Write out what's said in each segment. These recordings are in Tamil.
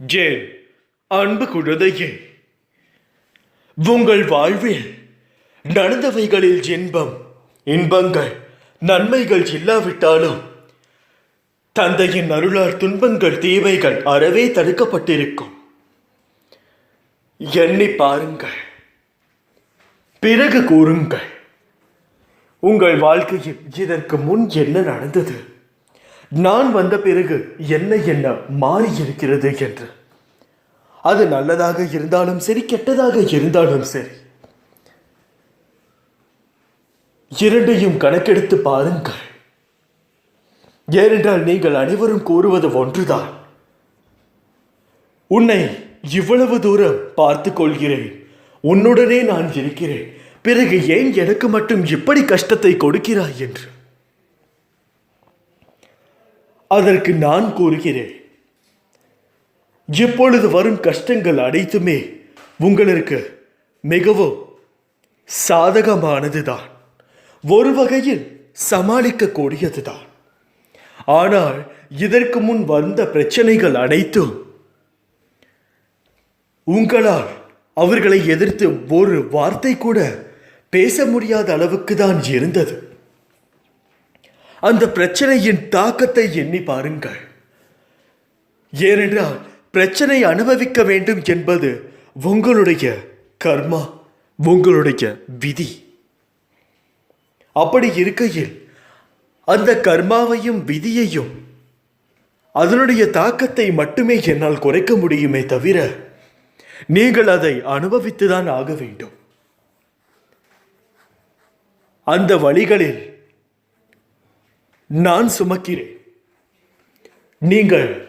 ஜே அன்பு குழந்தையே உங்கள் வாழ்வில் நடந்தவைகளில் இன்பம் இன்பங்கள் நன்மைகள் இல்லாவிட்டாலும் தந்தையின் அருளால் துன்பங்கள் தீமைகள் அறவே தடுக்கப்பட்டிருக்கும். எண்ணி பாருங்கள் பிறகு கூறுங்கள் உங்கள் வாழ்க்கையில் இதற்கு முன் என்ன நடந்தது? நான் வந்த பிறகு என்ன என்ன மாறி இருக்கிறது என்று? அது நல்லதாக இருந்தாலும் சரி கெட்டதாக இருந்தாலும் சரி. இரண்டையும் கணக்கெடுத்து பாருங்கள். ஏனென்றால் நீங்கள் அனைவரும் கூறுவது ஒன்றுதான். உன்னை இவ்வளவு தூரம் பார்த்து கொள்கிறேன். உன்னுடனே நான் இருக்கிறேன். பிறகு ஏன் எனக்கு மட்டும் இப்படி கஷ்டத்தை கொடுக்கிறாய் என்று? அதற்கு நான் கூறுகிறேன். இப்பொழுது வரும் கஷ்டங்கள் அனைத்துமே உங்களுக்கு மிகவும் சாதகமானதுதான். ஒரு வகையில் சமாளிக்கக்கூடியதுதான். ஆனால் இதற்கு முன் வந்த பிரச்சனைகள் அனைத்தும் உங்களால் அவர்களை எதிர்த்து ஒரு வார்த்தை கூட பேச முடியாத அளவுக்கு தான் இருந்தது. அந்த பிரச்சனையின் தாக்கத்தை எண்ணி பாருங்கள். ஏனென்றால் பிரச்சனை அனுபவிக்க வேண்டும் என்பது உங்களுடைய கர்மா உங்களுடைய விதி. அப்படி இருக்கையில் அந்த கர்மாவையும் விதியையும் அதனுடைய தாக்கத்தை மட்டுமே என்னால் குறைக்க முடியுமே தவிர நீங்கள் அதை அனுபவித்துதான் ஆக வேண்டும். அந்த வழிகளில் நான் சுமக்கிறேன். நீங்கள்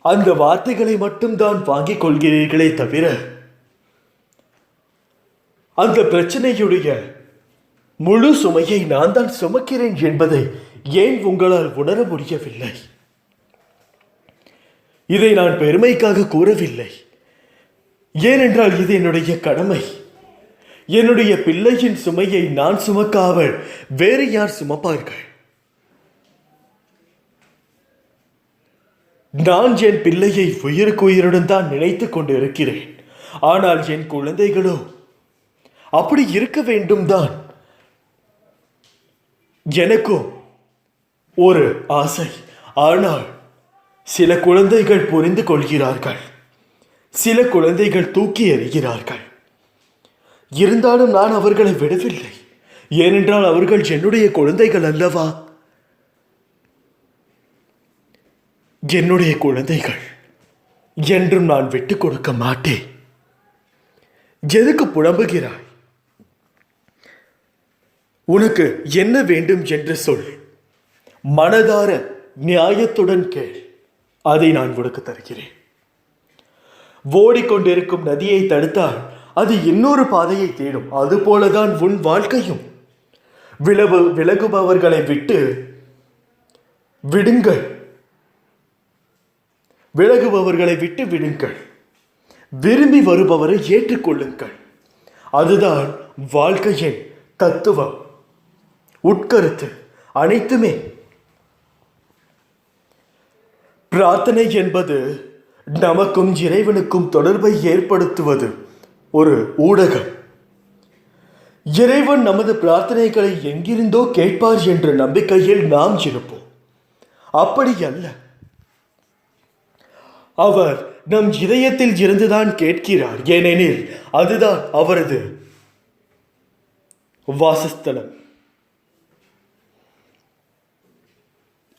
அந்த வார்த்தைகளை மட்டும்தான் வாங்கிக் கொள்கிறீர்களே தவிர அந்த பிரச்சனையுடைய முழு சுமையை நான் தான் சுமக்கிறேன் என்பதை ஏன் உங்களால் உணர முடியவில்லை? இதை நான் பெருமைக்காக கூறவில்லை. ஏனென்றால் இது என்னுடைய கடமை. என்னுடைய பிள்ளையின் சுமையை நான் சுமக்காமல் வேறு யார் சுமப்பார்கள்? நான் என் பிள்ளையை உயிருக்கு உயிருடன் தான் நினைத்து கொண்டு இருக்கிறேன் ஆனால் என் குழந்தைகளோ அப்படி இருக்க வேண்டும் தான். எனக்கும் ஒரு ஆசை. ஆனால் சில குழந்தைகள் புரிந்து கொள்கிறார்கள். சில குழந்தைகள் தூக்கி எறிகிறார்கள். இருந்தாலும் நான் அவர்களை விடவில்லை. ஏனென்றால் அவர்கள் என்னுடைய குழந்தைகள் அல்லவா? என்னுடைய குழந்தைகள் என்றும் நான் விட்டுக் கொடுக்க மாட்டேன். எதுக்கு புலம்புகிறாய்? உனக்கு என்ன வேண்டும் என்று சொல். மனதார நியாயத்துடன் கேள். அதை நான் உனக்கு தருகிறேன். ஓடிக்கொண்டிருக்கும் நதியை தடுத்தால் அது இன்னொரு பாதையை தேடும். அதுபோலதான் உன் வாழ்க்கையும். விலகு விலகுபவர்களை விட்டு விடுங்கள். விலகுபவர்களை விட்டு விடுங்கள். விரும்பி வருபவரை ஏற்றுக்கொள்ளுங்கள். அதுதான் வாழ்க்கையின் தத்துவம். உட்கருத்து அனைத்துமே. பிரார்த்தனை என்பது நமக்கும் இறைவனுக்கும் தொடர்பை ஏற்படுத்துவது ஒரு ஊடகம். இறைவன் நமது பிரார்த்தனைகளை எங்கிருந்தோ கேட்பார் என்ற நம்பிக்கையில் நாம் இருப்போம். அப்படி அல்ல அவர் நம் இதயத்தில் இருந்துதான் கேட்கிறார். ஏனெனில் அதுதான் அவரது வாசஸ்தலம்.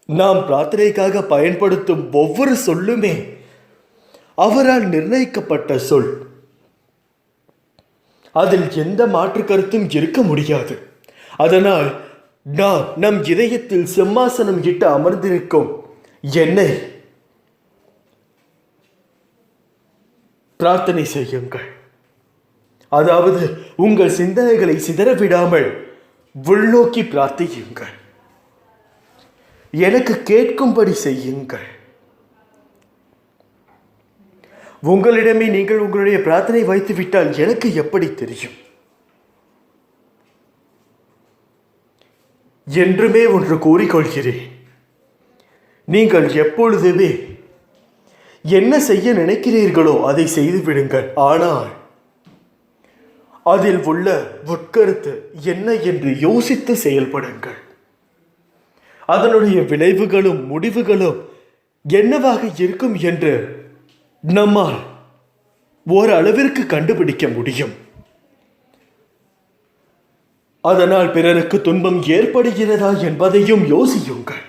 நாம் பிரார்த்தனைக்காக பயன்படுத்தும் ஒவ்வொரு சொல்லுமே அவரால் நிர்ணயிக்கப்பட்ட சொல். அதில் எந்த மாற்று கருத்தும் இருக்க முடியாது. அதனால் நாம் நம் இதயத்தில் சிம்மாசனம் இட்டு அமர்ந்திருக்கும் என்னை பிரார்த்தனை செய்யுங்கள். அதாவது உங்கள் சிந்தனைகளை சிதற விடாமல் உள்நோக்கி பிரார்த்தியுங்கள். எனக்கு கேட்கும்படி செய்யுங்கள். உங்களிடமே நீங்கள் உங்களுடைய பிரார்த்தனை வைத்துவிட்டால் எனக்கு எப்படி தெரியும்? என்றுமே ஒன்று கூறிக்கொள்கிறேன். நீங்கள் எப்பொழுதுமே என்ன செய்ய நினைக்கிறீர்களோ அதை செய்துவிடுங்கள் ஆனால் அதில் உள்ள உட்கருத்து என்ன என்று யோசித்து செயல்படுங்கள். அதனுடைய விளைவுகளும் முடிவுகளும் என்னவாக இருக்கும் என்று நம்மால் ஓரளவிற்கு கண்டுபிடிக்க முடியும். அதனால் பிறருக்கு துன்பம் ஏற்படுகிறதா என்பதையும் யோசியுங்கள்.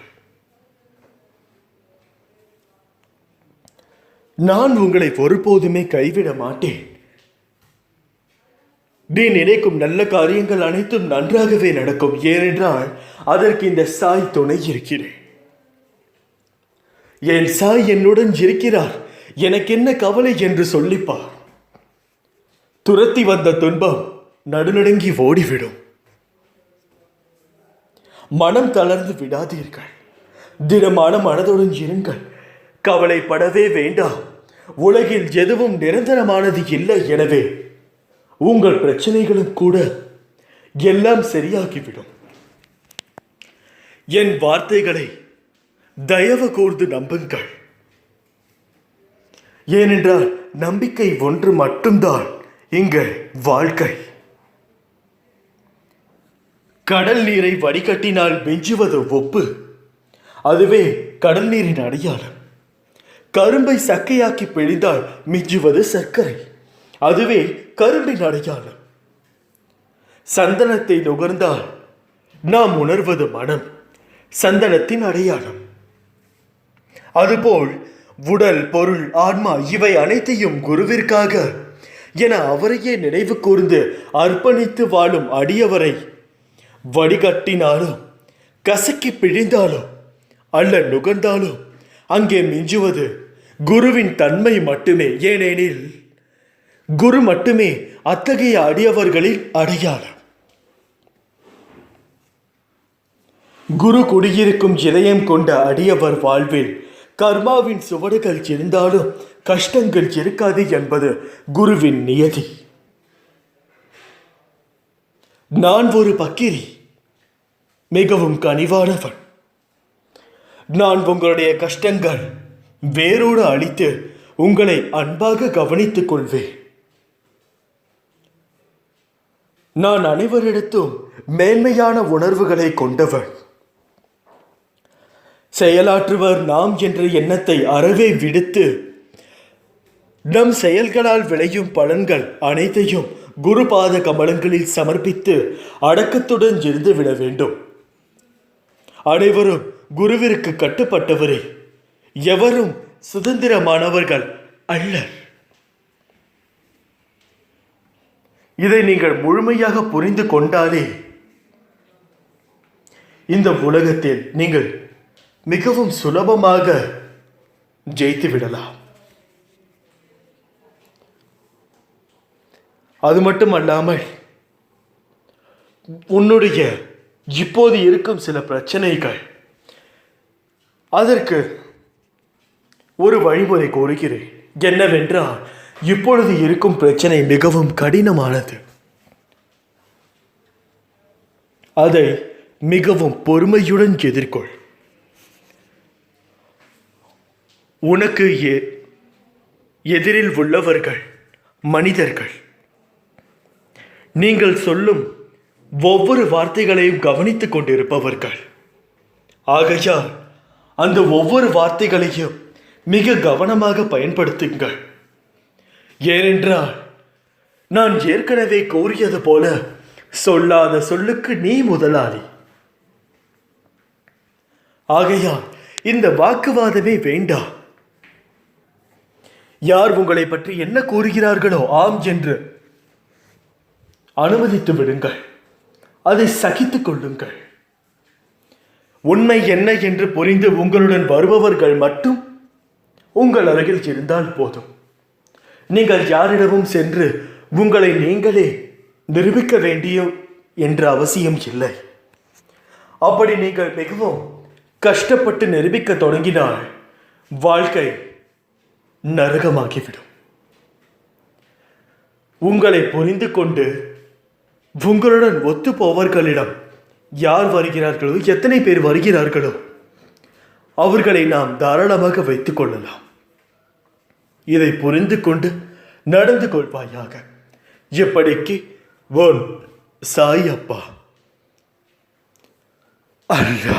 நான் உங்களை ஒருபோதுமே கைவிட மாட்டேன். நீ நினைக்கும் நல்ல காரியங்கள் அனைத்தும் நன்றாகவே நடக்கும். ஏனென்றால் அதற்கு இந்த சாய் துணை இருக்கிறேன். என் சாய் என்னுடன் இருக்கிறார். எனக்கு என்ன கவலை என்று சொல்லிப்பார். துரத்தி வந்த துன்பம் நடுநடுங்கி ஓடிவிடும். மனம் தளர்ந்து விடாதீர்கள். திடமான மனதுடன் இருங்கள் கவலைப்படவே வேண்டாம். உலகில் எதுவும் நிரந்தரமானது இல்லை எனவே உங்கள் பிரச்சனைகளும் கூட எல்லாம் சரியாகிவிடும். என் வார்த்தைகளை தயவு கூர்ந்து நம்புங்கள். ஏனென்றால் நம்பிக்கை ஒன்று மட்டும்தான் எங்கள் வாழ்க்கை. கடல் நீரை வடிகட்டினால் மிஞ்சுவது ஒப்பு. அதுவே கடல் நீரின் அடையாளம். கரும்பை சக்கையாக்கி பிழிந்தால் மிஞ்சுவது சர்க்கரை. அதுவே கரும்பின் அடையாளம். சந்தனத்தை நுகர்ந்தால் நாம் உணர்வது மனம் சந்தனத்தின் அடையாளம். அதுபோல் உடல் பொருள் ஆன்மா இவை அனைத்தையும் குருவிற்காக என அவரையே நினைவு கூர்ந்து அர்ப்பணித்து வாழும் அடியவரை வடிகட்டினாலும் கசக்கி பிழிந்தாலும் அல்ல நுகர்ந்தாலும் அங்கே மிஞ்சுவது குருவின் தன்மை மட்டுமே. ஏனெனில் குரு மட்டுமே அத்தகைய அடியவர்களில் அடையாளம். குரு குடியிருக்கும் இதயம் கொண்ட அடியவர் வாழ்வில் கர்மாவின் சுவடுகள் இருந்தாலும் கஷ்டங்கள் இருக்காது என்பது குருவின் நியதி. நான் ஒரு பக்கிரி மிகவும் கனிவானவன். நான் உங்களுடைய கஷ்டங்கள் வேரோடு அழித்து உங்களை அன்பாக கவனித்துக் கொள்வேன். நான் அனைவரிடத்தும் மேன்மையான உணர்வுகளை கொண்டவன். செயலாற்றுவர் நாம் என்ற எண்ணத்தை அறவே விடுத்து நம் செயல்களால் விளையும் பலன்கள் அனைத்தையும் குருபாத கமலங்களில் சமர்ப்பித்து அடக்கத்துடன் இருந்து விட வேண்டும். அனைவரும் குருவிற்கு கட்டுப்பட்டவரே எவரும் சுதந்திரமானவர்கள் அல்லர். இதை நீங்கள் முழுமையாக புரிந்து கொண்டாலே இந்த உலகத்தில் நீங்கள் மிகவும் சுலபமாக ஜெயித்து விடலாம். அது மட்டுமல்லாமல் உன்னுடைய இப்போது இருக்கும் சில பிரச்சனைகள் அதற்கு ஒரு வழிமுறை கோருகிறேன். என்னவென்றால் இப்பொழுது இருக்கும் பிரச்சனை மிகவும் கடினமானது. அதை மிகவும் பொறுமையுடன் எதிர்கொள். உனக்கு எ- எதிரில் உள்ளவர்கள் மனிதர்கள். நீங்கள் சொல்லும் ஒவ்வொரு வார்த்தைகளையும் கவனித்துக் கொண்டிருப்பவர்கள். ஆகையால் அந்த ஒவ்வொரு வார்த்தைகளையும் மிக கவனமாக பயன்படுத்துங்கள். ஏனென்றால் நான் ஏற்கனவே கூறியது போல சொல்லாத சொல்லுக்கு நீ முதலாளி. ஆகையால் இந்த வாக்குவாதமே வேண்டாம் யார் உங்களை பற்றி என்ன கூறுகிறார்களோ ஆம் என்று அனுமதித்து விடுங்கள். அதை சகித்துக் கொள்ளுங்கள். உண்மை என்ன என்று புரிந்து உங்களுடன் வருபவர்கள் மட்டும் உங்கள் அருகில் இருந்தால் போதும். நீங்கள் யாரிடமும் சென்று உங்களை நீங்களே நிரூபிக்க வேண்டிய என்ற அவசியம் இல்லை. அப்படி நீங்கள் மிகவும் கஷ்டப்பட்டு நிரூபிக்க தொடங்கினால் வாழ்க்கை நரகமாகிவிடும். உங்களை புரிந்து கொண்டு உங்களுடன் ஒத்து போவர்களிடம் யார் வருகிறார்களோ எத்தனை பேர் வருகிறார்களோ அவர்களை நாம் தாராளமாக வைத்துக் கொள்ளலாம். இதை புரிந்து கொண்டு நடந்து கொள்வாயாக. இப்படிக்கு ஒன் சாய் அப்பா அல்லா